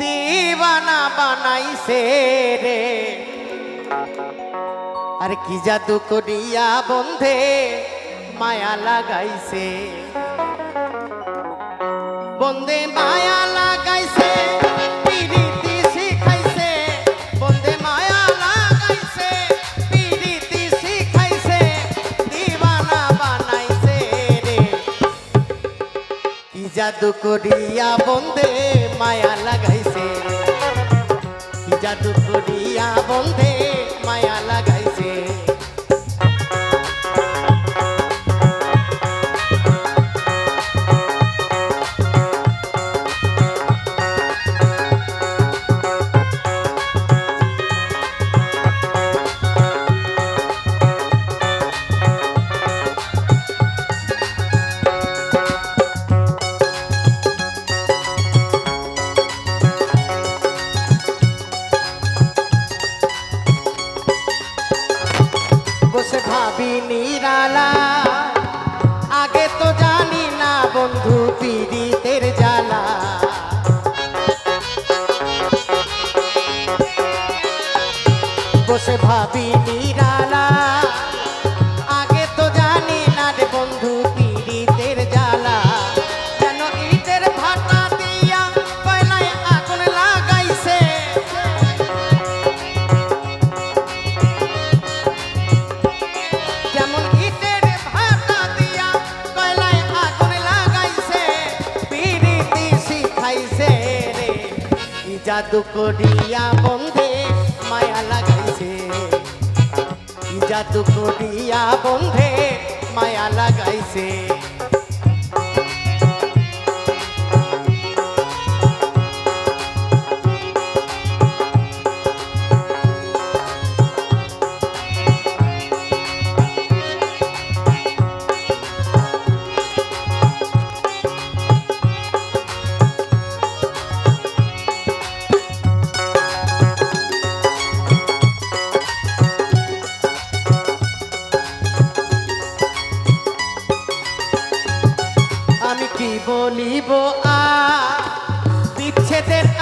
দিবানা বানাইছে রে। আর কি জাদু করিয়া বন্ধে মায়া লাগাইছে। বন্ধে মায়া লাগাইছে জাদু করিয়া বন্ধে মায়া লাগাইছে। জাদু করিয়া বন্ধে বসে ভাবি নিরালা। আগে তো জানি না রে বন্ধু, পীড়িতের জ্বালা। যেন ইটের ভাটা দিয়া কয়লায় আগুন লাগাইছে। যেমন ইটের ভাটা দিয়া কয়লায় আগুন লাগাইছে পিরিতি শিখাইছে রে। জাদু করিয়া বন্ধে জাদু করিয়া বন্ধে মায়া লাগাইছে।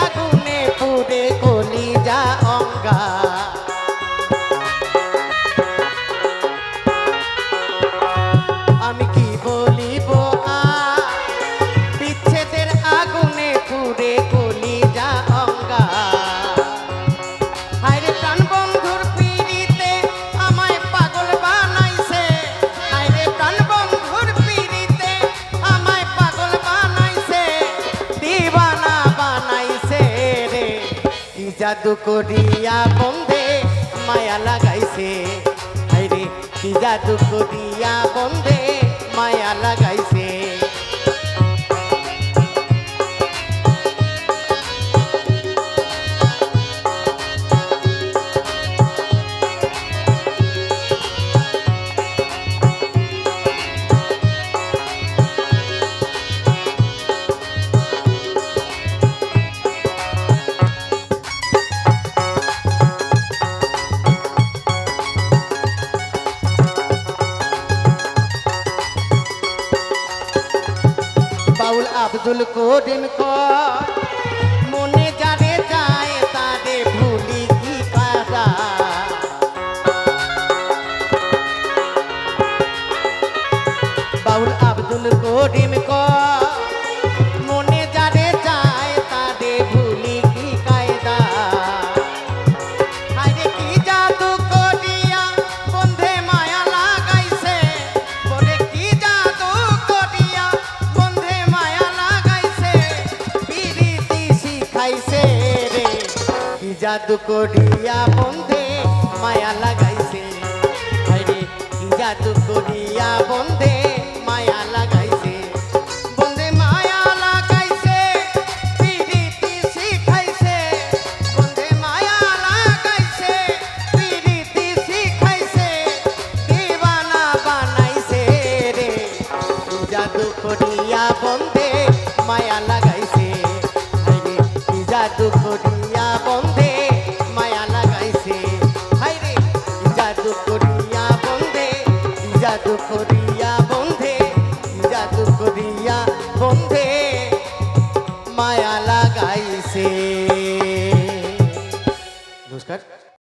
আগুনে পুড়ে জাদু করিয়া বন্ধে মায়া লাগাইছে। আইরে কি জাদু করিয়া বন্ধে মায়া লাগাইছে। আব্দুল করিম কর শিখাইছে রে। কি জাদু বন্ধে মায়া লাগাইছে। হায়রে কি জাদু করিয়া বন্ধে মায়া লাগাইছে। বন্ধে মায়া লাগাইছে, পিরিতি শিখাইছে। বন্ধে মায়া লাগাইছে, পিরিতি শিখাইছে। দিবানা বানাইছে রে? জাদু করিয়া বন্ধে মায়া লাগাইছে।